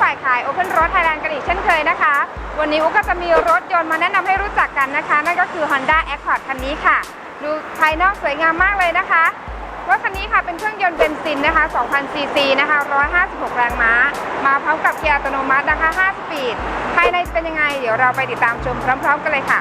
ฝ่ายขาย Open Road Thailand กันอีกเช่นเคยนะคะ วันนี้อุ๊ก็จะมีรถยนต์มาแนะนำให้รู้จักกันนะคะ นั่นก็คือ Honda Accord คันนี้ค่ะ ดูภายนอกสวยงามมากเลยนะคะรถคันนี้ค่ะเป็นเครื่องยนต์เบนซินนะคะ 2,000 ซีซีนะคะ 156 แรงม้า มาพร้อมกับเกียร์อัตโนมัตินะคะ 5 สปีด ภายในเป็นยังไง เดี๋ยวเราไปติดตามชมพร้อม ๆ กันเลยค่ะ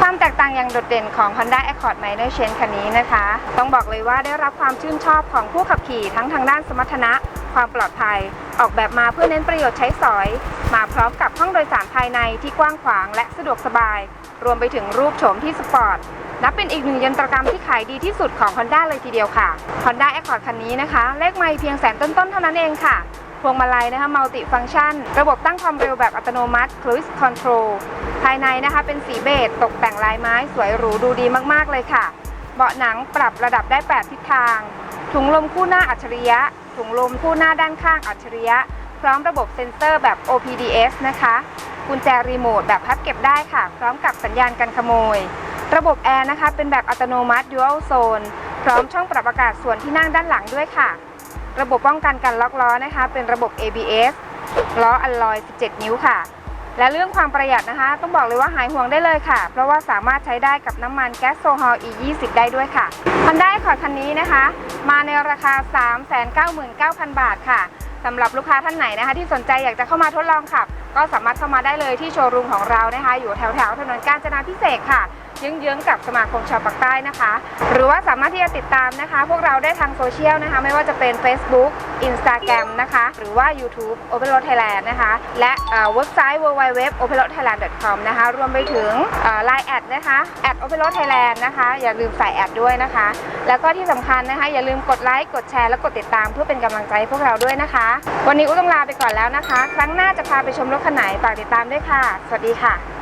ความแตกต่างอย่างโดดเด่นของ Honda Accord Minor Change คันนี้นะคะ ต้องบอกเลยว่าได้รับความชื่นชอบของผู้ขับขี่ทั้งทางด้านสมรรถนะ ความปลอดภัย ออกแบบมาเพื่อเน้นประโยชน์ใช้สอย มาพร้อมกับห้องโดยสารภายในที่กว้างขวางและสะดวกสบาย รวมไปถึงรูปโฉมที่สปอร์ตนับเป็นอีกหนึ่งยนตรกรรมที่ขายดีที่สุดของ Honda เลยทีเดียวค่ะ Honda Accord คันนี้นะคะ เลขไม่เพียงแสนต้นๆเท่านั้นเองค่ะ พวงมาลัยนะคะมัลติฟังชัน ระบบตั้งความเร็วแบบอัตโนมัติ Cruise Control ภายในนะคะเป็นสีเบจตกแต่งลายไม้สวยหรูดูดีมากๆเลยค่ะ เบาะหนังปรับระดับได้ 8 ทิศทาง ถุงลมคู่หน้าอัจฉริยะ ถุงลมคู่หน้าด้านข้างอัจฉริยะ พร้อมระบบเซ็นเซอร์แบบ OPDS นะคะ กุญแจรีโมทแบบพับเก็บได้ค่ะ พร้อมกับสัญญาณกันขโมย ระบบแอร์นะคะ เป็นแบบอัตโนมัติ Dual Zone พร้อมช่องปรับอากาศส่วนที่นั่งด้านหลังด้วยค่ะ ระบบป้องกันการล็อกล้อนะคะ เป็นระบบ ABS ล้ออัลลอย 17 นิ้วค่ะ และเรื่องความประหยัดนะคะ ต้องบอกเลยว่าหายห่วงได้เลยค่ะ เพราะว่าสามารถใช้ได้กับน้ำมันแก๊สโซฮอล E20 ได้ด้วยค่ะ Honda Accord คันนี้นะคะ มาในราคา 399,000 บาทค่ะสำหรับลูกค้าท่านไหนนะคะ ที่สนใจอยากจะเข้ามาทดลองขับ ก็สามารถเข้ามาได้เลยที่โชว์รูมของเรานะคะ อยู่แถวแถวถนนกาญจนาพิเศษค่ะ เยื้องๆกับสมาคมชาวปากใต้นะคะ หรือว่าสามารถที่จะติดตามนะคะ พวกเราได้ทางโซเชียลนะคะ ไม่ว่าจะเป็น Facebook Instagram นะคะ หรือว่า YouTube Open Road Thailand นะคะ และเอ่อเว็บไซต์ www open road thailand com นะคะ รวมไปถึงเอ่อ Line แอดนะคะแอด Open Road Thailand นะคะ อย่าลืมใส่แอดด้วยนะคะ แล้วก็ที่สำคัญนะคะ อย่าลืมกดไลค์กดแชร์และกดติดตามเพื่อเป็นกำลังใจให้พวกเราด้วยนะคะ วันนี้อุ้ต้องลาไปก่อนแล้วนะคะ ครั้งหน้าจะพาไปชมรถคันไหนฝากติดตามด้วยค่ะ สวัสดีค่ะ